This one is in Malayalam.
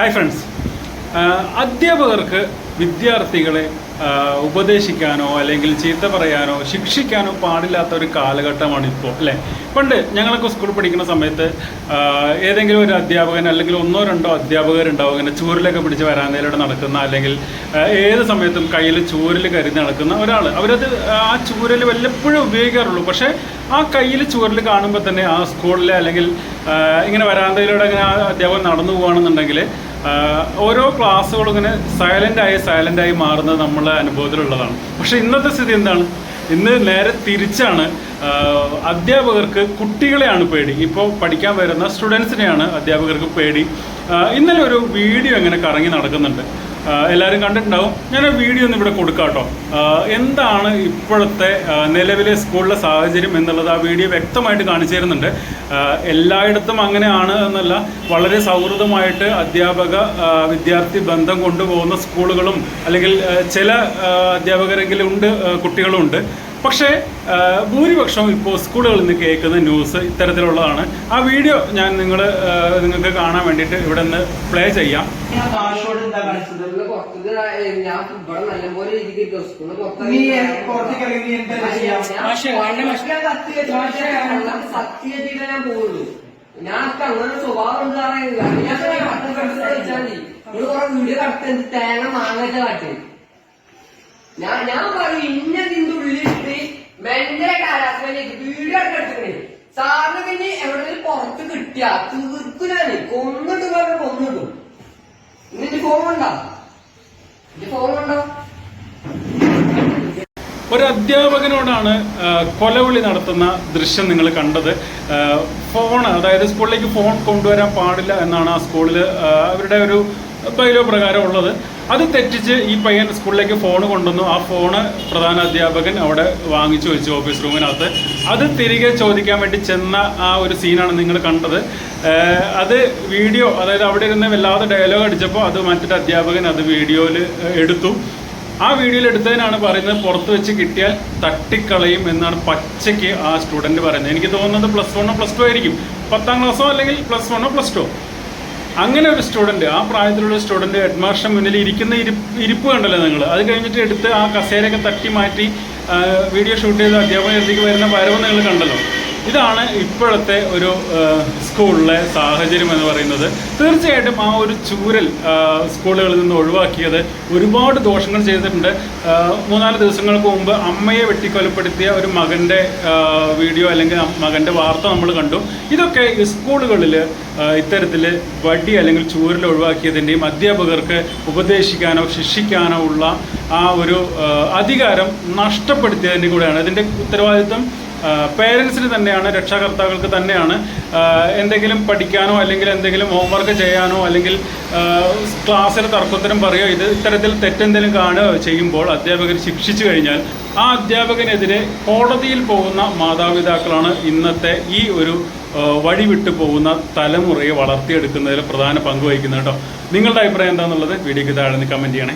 ഹായ് ഫ്രണ്ട്സ് അധ്യാപകർക്ക് വിദ്യാർത്ഥികളെ ഉപദേശിക്കാനോ അല്ലെങ്കിൽ ചീത്ത പറയാനോ ശിക്ഷിക്കാനോ പാടില്ലാത്ത ഒരു കാലഘട്ടമാണ് ഇപ്പോൾ അല്ലേ? പണ്ട് ഞങ്ങളൊക്കെ സ്കൂളിൽ പഠിക്കുന്ന സമയത്ത് ഏതെങ്കിലും ഒരു അധ്യാപകൻ അല്ലെങ്കിൽ ഒന്നോ രണ്ടോ അധ്യാപകരുണ്ടാവും ഇങ്ങനെ ചൂരിലൊക്കെ പിടിച്ച് വരാന്തയിലൂടെ നടക്കുന്ന അല്ലെങ്കിൽ ഏത് സമയത്തും കയ്യിൽ ചൂരിൽ കരുതി നടക്കുന്ന ഒരാൾ. അവരത് ആ ചൂരൽ വല്ലപ്പോഴും ഉപയോഗിക്കാറുള്ളൂ. പക്ഷേ ആ കയ്യിൽ ചൂരൽ കാണുമ്പോൾ തന്നെ ആ സ്കൂളിലെ അല്ലെങ്കിൽ ഇങ്ങനെ വരാന്തയിലൂടെ ഇങ്ങനെ ആ അധ്യാപകൻ നടന്നു പോകുകയാണെന്നുണ്ടെങ്കിൽ ഓരോ ക്ലാസ്സുകളും ഇങ്ങനെ സൈലന്റായി സൈലന്റായി മാറുന്നത് നമ്മളെ അനുഭവത്തിലുള്ളതാണ്. പക്ഷെ ഇന്നത്തെ സ്ഥിതി എന്താണ്? ഇന്ന് നേരെ തിരിച്ചാണ് അധ്യാപകർക്ക് കുട്ടികളെയാണ് പേടി. ഇപ്പോൾ പഠിക്കാൻ വരുന്ന സ്റ്റുഡൻസിനെയാണ് അധ്യാപകർക്ക് പേടി. ഇന്നലെ ഒരു വീഡിയോ ഇങ്ങനെ കറങ്ങി നടക്കുന്നുണ്ട്. എല്ലാവരും കണ്ടിട്ടുണ്ടാവും. ഞാൻ ആ വീഡിയോ ഒന്ന് ഇവിടെ കൊടുക്കാം കേട്ടോ. എന്താണ് ഇപ്പോഴത്തെ നിലവിലെ സ്കൂളിലെ സാഹചര്യം എന്നുള്ളത് ആ വീഡിയോ വ്യക്തമായിട്ട് കാണിച്ചു തരുന്നുണ്ട്. എല്ലായിടത്തും അങ്ങനെയാണ് എന്നല്ല വളരെ സൗഹൃദമായിട്ട് അധ്യാപക വിദ്യാർത്ഥി ബന്ധം കൊണ്ടുപോകുന്ന സ്കൂളുകളും അല്ലെങ്കിൽ ചില അധ്യാപകരെങ്കിലും ഉണ്ട് ആഹ് കുട്ടികളും ഉണ്ട്. പക്ഷേ ഭൂരിപക്ഷം ഭൂരിപക്ഷവും ഇപ്പോൾ സ്കൂളുകളിൽ നിന്ന് കേൾക്കുന്ന ന്യൂസ് ഇത്തരത്തിലുള്ളതാണ്. ആ വീഡിയോ ഞാൻ നിങ്ങൾ നിങ്ങൾക്ക് കാണാൻ വേണ്ടിയിട്ട് ഇവിടെ നിന്ന് പ്ലേ ചെയ്യാം. ഞാൻ അങ്ങനെ സ്വഭാവം ഞാൻ മതി. നിങ്ങൾ കുറെ വീഡിയോ കടുത്ത് തേങ്ങ മാങ്ങ കാട്ടി. ഞാൻ ഞാൻ പറയും ഇന്ന മെന്റെ കാലാസ്മയിലേക്ക് വീഡിയോ ഒക്കെ എടുത്തിക്കണേ സാറിന് പിന്നെ എവിടെയെങ്കിലും പുറത്ത് കിട്ടിയ? തീർക്കുനാണ് കൊന്നിട്ട് പറഞ്ഞ കൊന്നിട്ടും ഇന്നിന്റെ ഫോൺ ഉണ്ടോ? എന്റെ ഫോൺ ഉണ്ടോ? ഒരു അധ്യാപകനോടാണ് കൊലവിളി നടത്തുന്ന ദൃശ്യം നിങ്ങൾ കണ്ടത്. ഫോൺ അതായത് സ്കൂളിലേക്ക് ഫോൺ കൊണ്ടുവരാൻ പാടില്ല എന്നാണ് ആ സ്കൂളിൽ അവരുടെ ഒരു ബൈലോ പ്രകാരം ഉള്ളത്. അത് തെറ്റിച്ച് ഈ പയ്യൻ സ്കൂളിലേക്ക് ഫോൺ കൊണ്ടുവന്നു. ആ ഫോണ് പ്രധാന അധ്യാപകൻ അവിടെ വാങ്ങിച്ചു വെച്ചു ഓഫീസ് റൂമിനകത്ത് അത് തിരികെ ചോദിക്കാൻ വേണ്ടി ചെന്ന ആ ഒരു സീനാണ് നിങ്ങൾ കണ്ടത്. അത് വീഡിയോ അതായത് അവിടെ ഇരുന്ന് വല്ലാതെ ഡയലോഗ് അടിച്ചപ്പോൾ അത് മറ്റൊരു അധ്യാപകൻ അത് വീഡിയോയിൽ എടുത്തു. ആ വീഡിയോയിൽ എടുത്തതിനാണ് പറയുന്നത് പുറത്ത് വെച്ച് കിട്ടിയാൽ തട്ടിക്കളയും എന്നാണ് പച്ചയ്ക്ക് ആ സ്റ്റുഡന്റ് പറയുന്നത്. എനിക്ക് തോന്നുന്നത് പ്ലസ് വണ്ണോ പ്ലസ് ടു ആയിരിക്കും. പത്താം ക്ലാസ്സോ അല്ലെങ്കിൽ പ്ലസ് വണ്ണോ പ്ലസ് ടു അങ്ങനെ ഒരു സ്റ്റുഡന്റ് ആ പ്രായത്തിലുള്ള സ്റ്റുഡന്റ് ഹെഡ്മാസ്റ്റർ മുന്നിൽ ഇരിക്കുന്ന ഇരിപ്പ് ഇരിപ്പ് കണ്ടല്ലോ നിങ്ങൾ അത് കഴിഞ്ഞിട്ട് എടുത്ത് ആ കസേരയൊക്കെ തട്ടി മാറ്റി വീഡിയോ ഷൂട്ട് ചെയ്ത് അധ്യാപകർക്ക് വരുന്ന വരവ് നിങ്ങൾ കണ്ടല്ലോ. ഇതാണ് ഇപ്പോഴത്തെ ഒരു സ്കൂളിലെ സാഹചര്യം എന്ന് പറയുന്നത്. തീർച്ചയായിട്ടും ആ ഒരു ചൂരൽ സ്കൂളുകളിൽ നിന്ന് ഒഴിവാക്കിയത് ഒരുപാട് ദോഷങ്ങൾ ചെയ്തിട്ടുണ്ട്. മൂന്നാൽ ദിവസങ്ങൾക്ക് മുമ്പ് അമ്മയെ വെട്ടിക്കൊലപ്പെടുത്തിയ ഒരു മകന്റെ വീഡിയോ അല്ലെങ്കിൽ മകന്റെ വാർത്ത നമ്മൾ കണ്ടു. ഇതൊക്കെ സ്കൂളുകളിൽ ഇത്തരത്തിൽ വടി അല്ലെങ്കിൽ ചൂരൽ ഒഴിവാക്കിയതിന്റെയും അധ്യാപകർക്ക് ഉപദേശിക്കാനോ ശിക്ഷിക്കാനോ ഉള്ള ആ ഒരു അധികാരം നഷ്ടപ്പെടുത്തിയതിന്റെ കൂടെയാണ്. ഇതിന്റെ ഉത്തരവാദിത്വം പേരൻസിന് തന്നെയാണ് രക്ഷാകർത്താക്കൾക്ക് തന്നെയാണ് എന്തെങ്കിലും പഠിക്കാനോ അല്ലെങ്കിൽ എന്തെങ്കിലും ഹോംവർക്ക് ചെയ്യാനോ അല്ലെങ്കിൽ ക്ലാസ്സിൽ തർക്കത്തിനും പറയുകയോ ഇത് ഇത്തരത്തിൽ തെറ്റെന്തെങ്കിലും കാണുകയോ ചെയ്യുമ്പോൾ അധ്യാപകർ ശിക്ഷിച്ചു കഴിഞ്ഞാൽ ആ അധ്യാപകനെതിരെ കോടതിയിൽ പോകുന്ന മാതാപിതാക്കളാണ് ഇന്നത്തെ ഈ ഒരു വഴിവിട്ടു വഴി വിട്ടു പോകുന്ന തലമുറയെ വളർത്തിയെടുക്കുന്നതിൽ പ്രധാന പങ്ക് വഹിക്കുന്നത് കേട്ടോ. നിങ്ങളുടെ അഭിപ്രായം എന്താണെന്നുള്ളത് വീഡിയോയ്ക്ക് താഴെ കമന്റ് ചെയ്യണേ.